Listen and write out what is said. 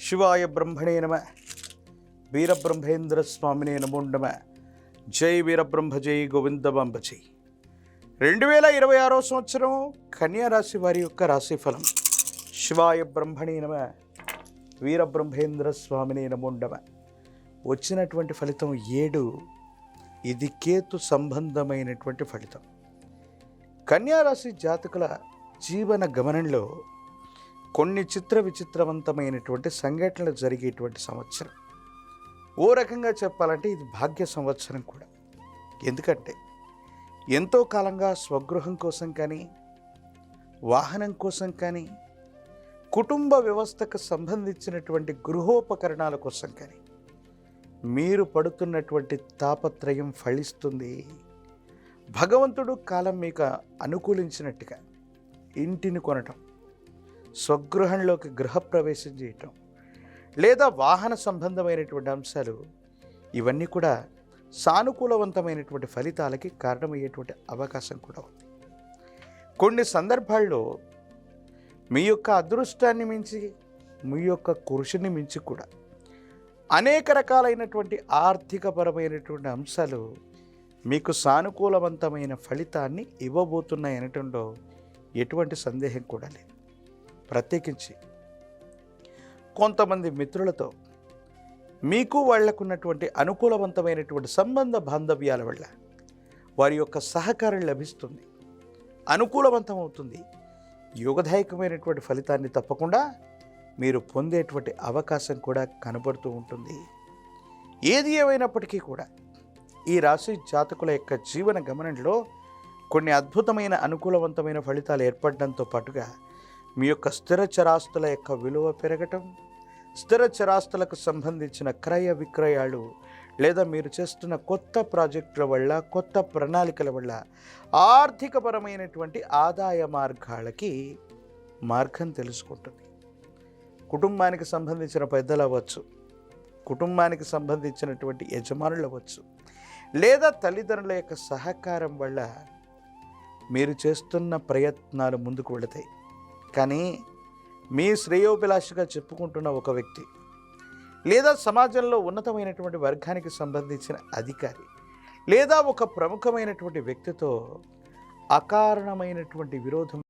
శివాయ బ్రహ్మణే నమ. వీరబ్రహ్మేంద్ర స్వామినే నమో నమ. జై వీరబ్రహ్మ జై గోవిందబాంబ జై రెండు వేల ఇరవై ఆరో సంవత్సరం కన్యా రాశి వారి యొక్క రాశిఫలం శివాయ బ్రహ్మణే నమ. వీరబ్రహ్మేంద్ర స్వామినే నమో నమ. వచ్చినటువంటి ఫలితం ఏడు. ఇది కేతు సంబంధమైనటువంటి ఫలితం. కన్యారాశి జాతకుల జీవన గమనంలో కొన్ని చిత్ర విచిత్రవంతమైనటువంటి సంఘటనలు జరిగేటువంటి సంవత్సరం. ఓ రకంగా చెప్పాలంటే ఇది భాగ్య సంవత్సరం కూడా. ఎందుకంటే ఎంతో కాలంగా స్వగృహం కోసం కానీ వాహనం కోసం కానీ కుటుంబ వ్యవస్థకు సంబంధించినటువంటి గృహోపకరణాల కోసం కానీ మీరు పడుతున్నటువంటి తాపత్రయం ఫలిస్తుంది. భగవంతుడు కాలం మీకు అనుకూలించినట్టుగా ఇంటిని కొనటం స్వగృహంలోకి గృహప్రవేశం చేయటం లేదా వాహన సంబంధమైనటువంటి అంశాలు ఇవన్నీ కూడా సానుకూలవంతమైనటువంటి ఫలితాలకి కారణమయ్యేటువంటి అవకాశం కూడా ఉంది. కొన్ని సందర్భాల్లో మీ యొక్క అదృష్టాన్ని మించి మీ యొక్క కృషిని మించి కూడా అనేక రకాలైనటువంటి ఆర్థికపరమైనటువంటి అంశాలు మీకు సానుకూలవంతమైన ఫలితాన్ని ఇవ్వబోతున్నాయి అనటంలో ఎటువంటి సందేహం కూడా లేదు. ప్రత్యేకించి. కొంతమంది మిత్రులతో మీకు వాళ్ళకున్నటువంటి అనుకూలవంతమైనటువంటి సంబంధ బాంధవ్యాల వల్ల వారి యొక్క సహకారం లభిస్తుంది. అనుకూలవంతం అవుతుంది. యోగదాయకమైనటువంటి ఫలితాన్ని తప్పకుండా మీరు పొందేటువంటి అవకాశం కూడా కనబడుతూ ఉంటుంది. ఏది ఏమైనప్పటికీ కూడా ఈ రాశి జాతకుల యొక్క జీవన గమనంలో కొన్ని అద్భుతమైన అనుకూలవంతమైన ఫలితాలు ఏర్పడడంతో పాటుగా మీ యొక్క స్థిర చరాస్తుల యొక్క విలువ పెరగటం స్థిర చరాస్తులకు సంబంధించిన క్రయ విక్రయాలు లేదా మీరు చేస్తున్న కొత్త ప్రాజెక్టుల వల్ల కొత్త ప్రణాళికల వల్ల ఆర్థికపరమైనటువంటి ఆదాయ మార్గాలకి మార్గం తెలుసుకుంటుంది. కుటుంబానికి సంబంధించిన పెద్దలు అవ్వచ్చు కుటుంబానికి సంబంధించినటువంటి యజమానులు అవ్వచ్చు లేదా తల్లిదండ్రుల యొక్క సహకారం వల్ల మీరు చేస్తున్న ప్రయత్నాలు ముందుకు వెళతాయి. కానీ మీ శ్రేయోభిలాషిగా చెప్పుకుంటున్న ఒక వ్యక్తి లేదా సమాజంలో ఉన్నతమైనటువంటి వర్గానికి సంబంధించిన అధికారి లేదా ఒక ప్రముఖమైనటువంటి వ్యక్తితో అకారణమైనటువంటి విరోధం